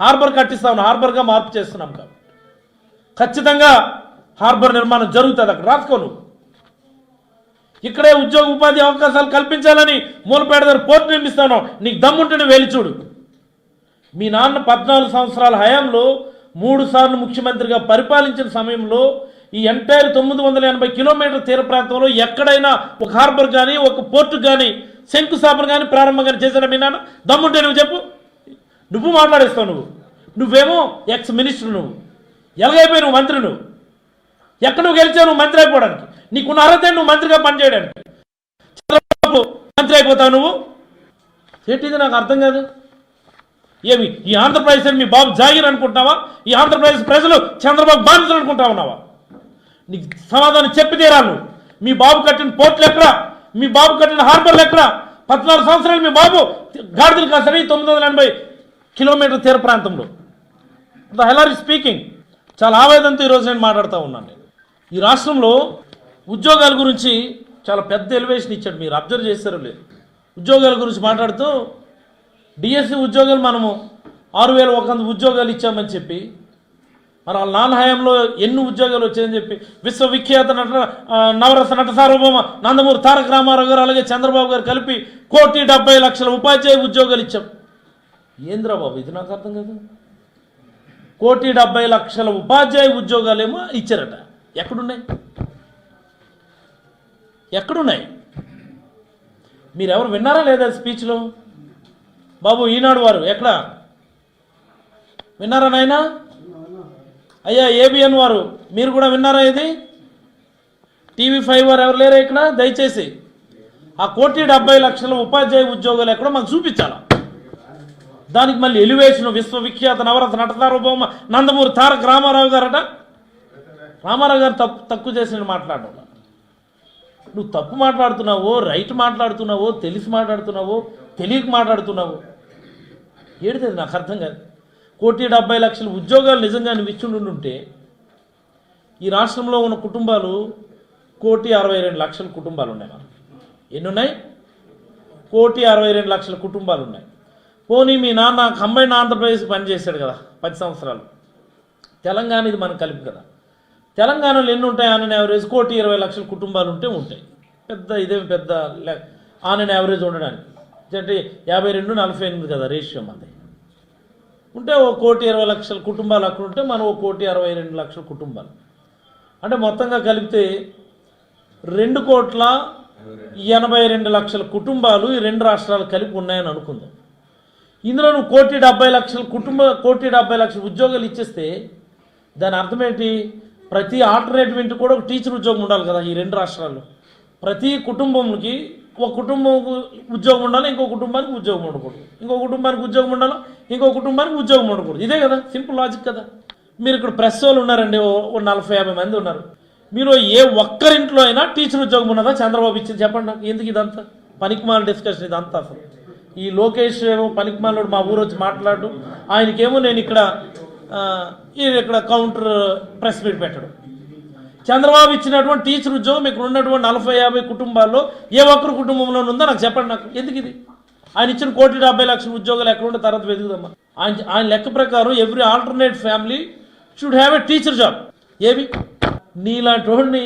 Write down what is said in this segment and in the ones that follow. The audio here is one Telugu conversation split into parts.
హార్బర్ కట్టిస్తాం హార్బర్గా మార్పు చేస్తున్నాం కాబట్టి. ఖచ్చితంగా హార్బర్ నిర్మాణం జరుగుతుంది అక్కడ. రాసుకో నువ్వు ఇక్కడే ఉద్యోగ ఉపాధి అవకాశాలు కల్పించాలని మూలపేట దగ్గర పోర్టు నిర్మిస్తాను. నీకు దమ్ముంటేనే వేలి చూడు. మీ నాన్న పద్నాలుగు సంవత్సరాల హయాంలో మూడు సార్లు ముఖ్యమంత్రిగా పరిపాలించిన సమయంలో ఈ ఎంటైర్ తొమ్మిది వందల ఎనభై కిలోమీటర్ తీర ప్రాంతంలో ఎక్కడైనా ఒక హార్బర్ కానీ ఒక పోర్టు కానీ శంకుస్థాపన కానీ ప్రారంభం కానీ చేశాడా మీ నాన్న? దమ్ముంటే నువ్వు చెప్పు. నువ్వు మాట్లాడేస్తావు నువ్వు. నువ్వేమో ఎక్స్ మినిస్టర్ నువ్వు. ఎలాగైపోయి నువ్వు మంత్రి నువ్వు? ఎక్కడ నువ్వు గెలిచావు నువ్వు మంత్రి అయిపోవడానికి? నీకున్న అర్హత నువ్వు మంత్రిగా పనిచేయడానికి. చంద్రబాబు మంత్రి అయిపోతావు నువ్వు? ఏంటిది? నాకు అర్థం కాదు. ఏమి? ఈ ఆంధ్రప్రదేశ్ మీ బాబు జాగిర్ అనుకుంటున్నావా? ఈ ఆంధ్రప్రదేశ్ ప్రజలు చంద్రబాబు బాధితులు అనుకుంటా ఉన్నావా? నీకు సమాధానం చెప్పి తీరాను మీ బాబు కట్టిన పోర్టులు ఎక్కడ? మీ బాబు కట్టిన హార్బర్లు ఎక్కడ? పద్నాలుగు సంవత్సరాలు మీ బాబు గాడిదలు కాసరి తొమ్మిది వందల ఎనభై కిలోమీటర్ తీర ప్రాంతంలో. The Hellar speaking. చాలా ఆవేదనతో ఈరోజు నేను మాట్లాడుతూ ఉన్నాను నేను. ఈ రాష్ట్రంలో ఉద్యోగాల గురించి చాలా పెద్ద ఎలివేషన్ ఇచ్చాడు. మీరు అబ్జర్వ్ చేస్తారో లేదు. ఉద్యోగాల గురించి మాట్లాడుతూ డిఎస్సి ఉద్యోగాలు మనము ఆరు వేల ఒక వంద ఉద్యోగాలు ఇచ్చామని చెప్పి మరి వాళ్ళ నాన్న హయాంలో ఎన్ని ఉద్యోగాలు వచ్చాయని చెప్పి విశ్వవిఖ్యాత నట నవరస నట సార్వభౌమ నందమూరి తారక రామారావు గారు అలాగే చంద్రబాబు గారు కలిపి కోటి డెబ్బై లక్షల ఉపాధ్యాయ ఉద్యోగాలు ఇచ్చాం. ఏంద్రా బాబు ఇది నాకు అర్థం కాదు. కోటి డెబ్బై లక్షల ఉపాధ్యాయ ఉద్యోగాలేమో ఇచ్చారట. ఎక్కడున్నాయి? ఎక్కడున్నాయి? మీరెవరు విన్నారా లేదా స్పీచ్లో? బాబు ఈనాడు వారు ఎక్కడ? విన్నారా నాయనా? అయ్యా ఏబిఎన్ వారు మీరు కూడా విన్నారా ఇది? టీవీ ఫైవ్ వారు ఎవరు లేరా ఇక్కడ? దయచేసి. ఆ కోటి డెబ్బై లక్షల ఉపాధ్యాయ ఉద్యోగాలు ఎక్కడో మాకు చూపించాలా? దానికి మళ్ళీ ఎలివేషన్ విశ్వవిఖ్యాత నవరస నటసార్వభౌమ నందమూరి తారక రామారావు గారట. రామారావు గారు తప్పు తక్కువ చేసిన మాట్లాడడం. నువ్వు తప్పు మాట్లాడుతున్నావో రైట్ మాట్లాడుతున్నావో తెలిసి మాట్లాడుతున్నావో తెలియక మాట్లాడుతున్నావో. ఏడితే నాకు అర్థం కాదు. కోటి డెబ్బై లక్షల ఉద్యోగాలు నిజంగా నువ్వు ఇచ్చిండుంటే ఈ రాష్ట్రంలో ఉన్న కుటుంబాలు కోటి అరవై రెండు లక్షల కుటుంబాలు ఉన్నాయి మనం ఎన్ని ఉన్నాయి? కోటి అరవై రెండు లక్షల కుటుంబాలు ఉన్నాయి. పోనీ మీ నాన్న కంబైన్ ఆంధ్రప్రదేశ్ పనిచేశాడు కదా పది సంవత్సరాలు. తెలంగాణ ఇది మనకు కలిపి కదా. తెలంగాణలో ఎన్ని ఉంటాయి? ఆన్ యావరేజ్ కోటి ఇరవై లక్షల కుటుంబాలు ఉంటే ఉంటాయి. పెద్ద ఇదేమి పెద్ద ఆన్ యావరేజ్ ఉండడానికి. అంటే యాభై రెండు నలభై ఎనిమిది కదా రేషియో మంది. ఉంటే ఓ కోటి ఇరవై లక్షల కుటుంబాలు అక్కడ ఉంటే మనం ఓ కోటి అరవై రెండు లక్షల కుటుంబాలు. అంటే మొత్తంగా కలిపితే రెండు కోట్ల ఎనభై రెండు లక్షల కుటుంబాలు ఈ రెండు రాష్ట్రాలు కలిపి ఉన్నాయని అనుకుందాం. ఇందులో నువ్వు కోటి డెబ్బై లక్షల కుటుంబ కోటి డెబ్బై లక్షల ఉద్యోగాలు ఇచ్చేస్తే దాని అర్థం ఏంటి? ప్రతి ఆల్టర్నేటివ్ కూడా ఒక టీచర్ ఉద్యోగం ఉండాలి కదా ఈ రెండు రాష్ట్రాల్లో. ప్రతి కుటుంబంకి ఒక కుటుంబం ఉద్యోగం ఉండాలి ఇంకో కుటుంబానికి ఉద్యోగం ఉండకూడదు. ఇంకో కుటుంబానికి ఉద్యోగం ఉండాలి ఇంకో కుటుంబానికి ఉద్యోగం ఉండకూడదు. ఇదే కదా సింపుల్ లాజిక్ కదా. మీరు ఇక్కడ ప్రెస్ వాళ్ళు ఉన్నారండి ఓ ఓ నలభై యాభై మంది ఉన్నారు. మీరు ఏ ఒక్కరింట్లో అయినా టీచర్ ఉద్యోగం ఉన్నదా? చంద్రబాబు ఇచ్చింది చెప్పండి నాకు. ఎందుకు ఇదంతా? పనికిమాల డిస్కషన్ ఇదంతా అసలు. ఈ లోకేష్ ఏమో పనికిమాలోడు మా ఊరు వచ్చి మాట్లాడు. ఆయనకేమో నేను ఇక్కడ ఈయన ఇక్కడ కౌంటర్ ప్రెస్ మీట్ పెట్టడం. చంద్రబాబు ఇచ్చినటువంటి టీచర్ ఉద్యోగం మీకు ఉన్నటువంటి నలభై యాభై కుటుంబాల్లో ఏ ఒక్కరు కుటుంబంలో ఉందో నాకు చెప్పండి నాకు. ఎందుకు ఇది? ఆయన ఇచ్చిన కోటి డెబ్బై లక్షల ఉద్యోగాలు ఎక్కడ ఉంటే తర్వాత వెతుకుదమ్మా ఆయన ఆయన లెక్క ప్రకారం every alternate family should have a teacher job ఏవి? నీలాంటి వాడిని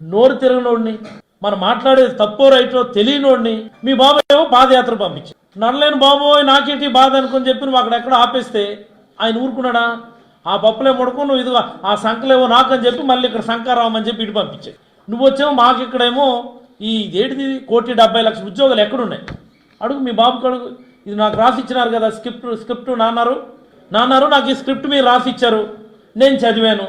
నోరు తిరగనోడిని మనం మాట్లాడేది తప్పో రైటో తెలియనోడిని మీ బాబాయ్ ఏమో పాదయాత్ర పంపించారు. నడలేని బాబోయ్ నాకేంటి బాధ అనుకుని చెప్పి నువ్వు అక్కడెక్కడ ఆపేస్తే ఆయన ఊరుకున్నాడా? ఆ పప్పులే ముడుకు నువ్వు ఇదిగో ఆ సంకలేమో నాకని చెప్పి మళ్ళీ ఇక్కడ శంకారావు అని చెప్పి ఇటు పంపించాయి నువ్వు వచ్చేమో మాకు ఇక్కడేమో ఈ ఏంటిది కోటి డెబ్బై లక్షల ఉద్యోగాలు ఎక్కడున్నాయి? అడుగు మీ బాబుకి అడుగు. ఇది నాకు రాసి ఇచ్చినారు కదా స్క్రిప్ట్ స్క్రిప్ట్ నాన్నారు? నాన్నారు నాకు ఈ స్క్రిప్ట్ మీరు రాసి ఇచ్చారు. నేను చదివాను.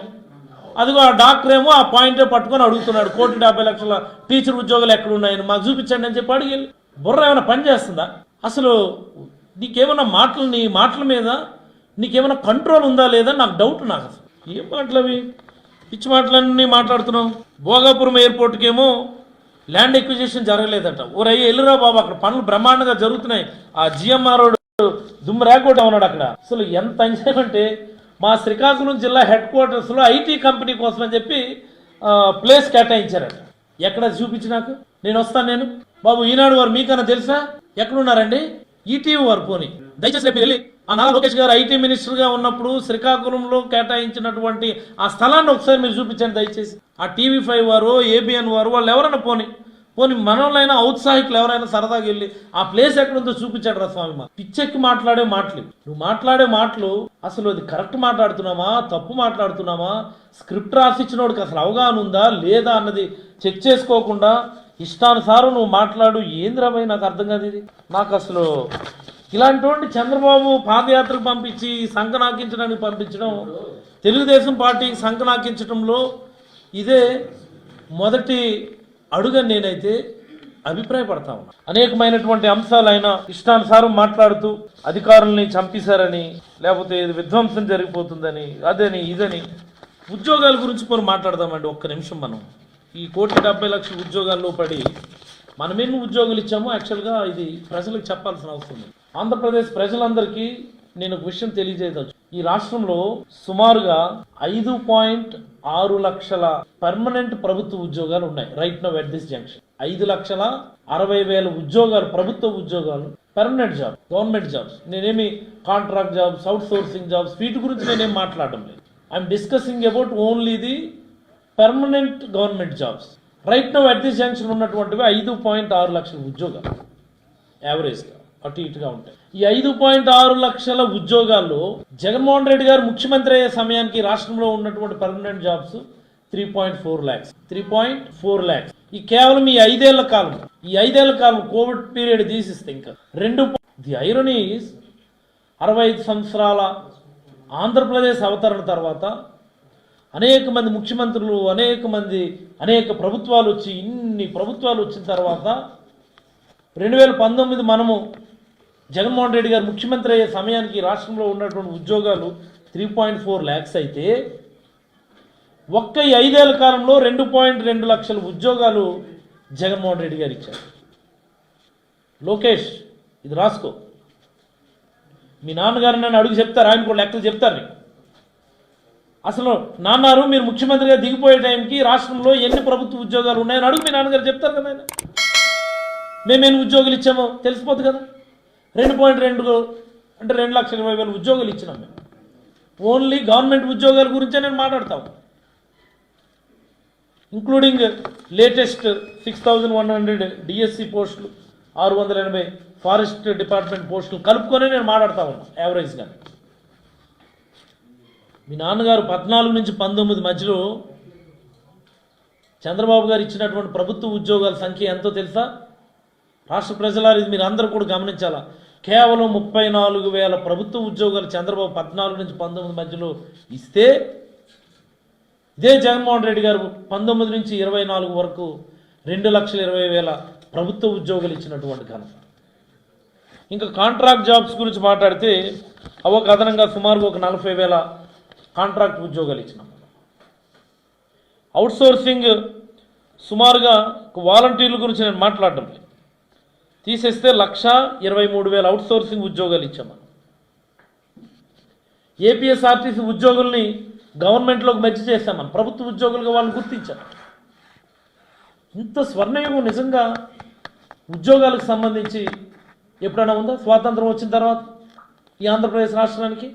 అదిగో ఆ డాక్టర్ ఏమో ఆ పాయింటే పట్టుకొని అడుగుతున్నాడు. కోటి డెబ్బై లక్షల టీచర్ ఉద్యోగాలు ఎక్కడున్నాయని మాకు చూపించండి అని చెప్పి అడిగి బుర్ర ఏమైనా పని చేస్తుందా? అసలు నీకేమైనా మాటలు నీ మాటల మీద నీకేమైనా కంట్రోల్ ఉందా లేదా నాకు డౌట్ నాకు అసలు. ఏం మాటలు అవి? పిచ్చి మాటలన్నీ మాట్లాడుతున్నావు. భోగాపురం ఎయిర్పోర్ట్కి ఏమో ల్యాండ్ ఎక్విజిషన్ జరగలేదట. ఓరయ్య ఎల్లురా బాబు అక్కడ పనులు బ్రహ్మాండంగా జరుగుతున్నాయి. ఆ జిఎంఆర్ దుమ్ము రేగొట్ట ఉన్నాడు అక్కడ. అసలు ఎంత అన్యాయం మా శ్రీకాకుళం జిల్లా హెడ్ క్వార్టర్స్లో ఐటీ కంపెనీ కోసం అని చెప్పి ప్లేస్ కేటాయించారట. ఎక్కడ చూపించి నాకు? నేను వస్తాను నేను. బాబు ఈనాడు వారు మీకన్నా తెలుసా? ఎక్కడున్నారండి? ఈటీవీ వారు పోని. దయచేసి రేపు వెళ్ళి ఆ నారా లోకేష్ గారు ఐటీ మినిస్టర్గా ఉన్నప్పుడు శ్రీకాకుళంలో కేటాయించినటువంటి ఆ స్థలాన్ని ఒకసారి మీరు చూపించండి దయచేసి. ఆ టీవీ ఫైవ్ వారు ఏబిఎన్ వారు వాళ్ళు ఎవరైనా పోని. పోనీ మనోళ్ళైనా ఔత్సాహికులు ఎవరైనా సరదాగా వెళ్ళి ఆ ప్లేస్ ఎక్కడుందో చూపించాడు రా స్వామి మా పిచ్చెక్కి మాట్లాడే మాటలు నువ్వు మాట్లాడే మాటలు అసలు అది కరెక్ట్ మాట్లాడుతున్నామా తప్పు మాట్లాడుతున్నామా? స్క్రిప్ట్ రాసిచ్చినోడికి అసలు అవగాహన ఉందా లేదా అన్నది చెక్ చేసుకోకుండా ఇష్టానుసారం నువ్వు మాట్లాడు ఏంద్రమై నాకు అర్థం కాదు ఇది. నాకు అసలు ఇలాంటి చంద్రబాబు పాదయాత్రకు పంపించి సంకనాకించడానికి పంపించడం తెలుగుదేశం పార్టీ సంకనాకించడంలో ఇదే మొదటి అడుగని నేనైతే అభిప్రాయపడతా ఉన్నా. అనేకమైనటువంటి అంశాలు ఆయన ఇష్టానుసారం మాట్లాడుతూ అధికారుల్ని చంపేశారని లేకపోతే విధ్వంసం జరిగిపోతుందని అదని ఇదని ఉద్యోగాల గురించి మనం మాట్లాడదామండి ఒక్క నిమిషం మనం. ఈ కోటి డెబ్బై లక్షల ఉద్యోగాల్లో పడి మనం ఎన్ని ఉద్యోగాలు ఇచ్చామో యాక్చువల్గా ఇది ప్రజలకు చెప్పాల్సిన అవసరం ఉంది. ఆంధ్రప్రదేశ్ ప్రజలందరికీ నేను ఒక విషయం తెలియజేయదచ్చు ఈ రాష్ట్రంలో సుమారుగా ఐదు పాయింట్ ఆరు లక్షల పర్మనెంట్ ప్రభుత్వ ఉద్యోగాలు ఉన్నాయి right now at this junction ఐదు లక్షల అరవై వేల ఉద్యోగాలు ప్రభుత్వ ఉద్యోగాలు పర్మనెంట్ జాబ్ గవర్నమెంట్ జాబ్స్ నేనేమి contract jobs outsourcing jobs వీటి గురించి నేనేం మాట్లాడడం లేదు. I'm discussing about only the permanent government jobs right now at this junction ఉన్నటువంటివి ఐదు పాయింట్ ఆరు లక్షల ఉద్యోగాలు యావరేజ్గా అటు ఇటుగా ఉంటాయి. ఈ ఐదు పాయింట్ ఆరు లక్షల ఉద్యోగాల్లో జగన్మోహన్ రెడ్డి గారు ముఖ్యమంత్రి అయ్యే సమయానికి రాష్ట్రంలో ఉన్నటువంటి permanent jobs three point four lakhs. Three point four lakhs. ఈ కేవలం ఈ ఐదేళ్ళ కాలం ఈ ఐదేళ్ళ కాలం కోవిడ్ పీరియడ్ తీసిస్తే ఇంకా రెండు ది ఐరనీ అరవై ఐదు సంవత్సరాల ఆంధ్రప్రదేశ్ అవతరణ తర్వాత అనేక మంది ముఖ్యమంత్రులు అనేక మంది అనేక ప్రభుత్వాలు వచ్చి ఇన్ని ప్రభుత్వాలు వచ్చిన తర్వాత రెండు వేల పంతొమ్మిది మనము జగన్మోహన్ రెడ్డి గారు ముఖ్యమంత్రి అయ్యే సమయానికి రాష్ట్రంలో ఉన్నటువంటి ఉద్యోగాలు త్రీ పాయింట్ ఫోర్ ల్యాక్స్ అయితే ఒక్క ఈ ఐదేళ్ళ కాలంలో రెండు పాయింట్ రెండు లక్షల ఉద్యోగాలు జగన్మోహన్ రెడ్డి గారు ఇచ్చారు. లోకేష్ ఇది రాసుకో. మీ నాన్నగారు నన్ను అడుగు చెప్తారు ఆయన కూడా లెక్కలు చెప్తారు అసలు నాన్నారు మీరు ముఖ్యమంత్రిగా దిగిపోయే టైంకి రాష్ట్రంలో ఎన్ని ప్రభుత్వ ఉద్యోగాలు ఉన్నాయని అడుగు మీ నాన్నగారు చెప్తారు కదా ఆయన. మేము ఉద్యోగులు ఇచ్చామో తెలిసిపోద్ది కదా. రెండు పాయింట్ రెండు అంటే రెండు లక్షల ఇరవై వేల ఉద్యోగాలు ఇచ్చినాం మేము. ఓన్లీ గవర్నమెంట్ ఉద్యోగాల గురించే నేను మాట్లాడతాం. Including latest six thousand one hundred DSC పోస్టులు ఆరు వందల ఎనభై ఫారెస్ట్ డిపార్ట్మెంట్ పోస్టులు కలుపుకొని నేను మాట్లాడతా ఉన్నా యావరేజ్గా మీ నాన్నగారు పద్నాలుగు నుంచి పంతొమ్మిది మధ్యలో చంద్రబాబు గారు ఇచ్చినటువంటి ప్రభుత్వ ఉద్యోగాల సంఖ్య ఎంతో తెలుసా? రాష్ట్ర ప్రజలారు ఇది మీరు అందరూ కూడా గమనించాలా? కేవలం ముప్పై నాలుగు వేల ప్రభుత్వ ఉద్యోగాలు చంద్రబాబు పద్నాలుగు నుంచి పంతొమ్మిది మధ్యలో ఇస్తే ఇదే జగన్మోహన్ రెడ్డి గారు పంతొమ్మిది నుంచి ఇరవై నాలుగు వరకు రెండు లక్షల ఇరవై వేల ప్రభుత్వ ఉద్యోగాలు ఇచ్చినటువంటి ఘనత. ఇంకా కాంట్రాక్ట్ జాబ్స్ గురించి మాట్లాడితే అవ అదనంగా సుమారుగా ఒక నలభై వేల కాంట్రాక్ట్ ఉద్యోగాలు ఇచ్చినాం. అవుట్సోర్సింగ్ సుమారుగా వాలంటీర్ల గురించి నేను మాట్లాడడం లేదు. తీసేస్తే లక్ష ఇరవై మూడు వేల అవుట్సోర్సింగ్ ఉద్యోగాలు ఇచ్చాం మనం. ఏపీఎస్ఆర్టీసీ ఉద్యోగుల్ని గవర్నమెంట్లోకి మెచ్చి చేశాం మనం. ప్రభుత్వ ఉద్యోగులుగా వాళ్ళని గుర్తించాం. ఇంత స్వర్ణయుగం నిజంగా ఉద్యోగాలకు సంబంధించి ఎప్పుడైనా ఉందా? స్వాతంత్రం వచ్చిన తర్వాత ఈ ఆంధ్రప్రదేశ్ రాష్ట్రానికి?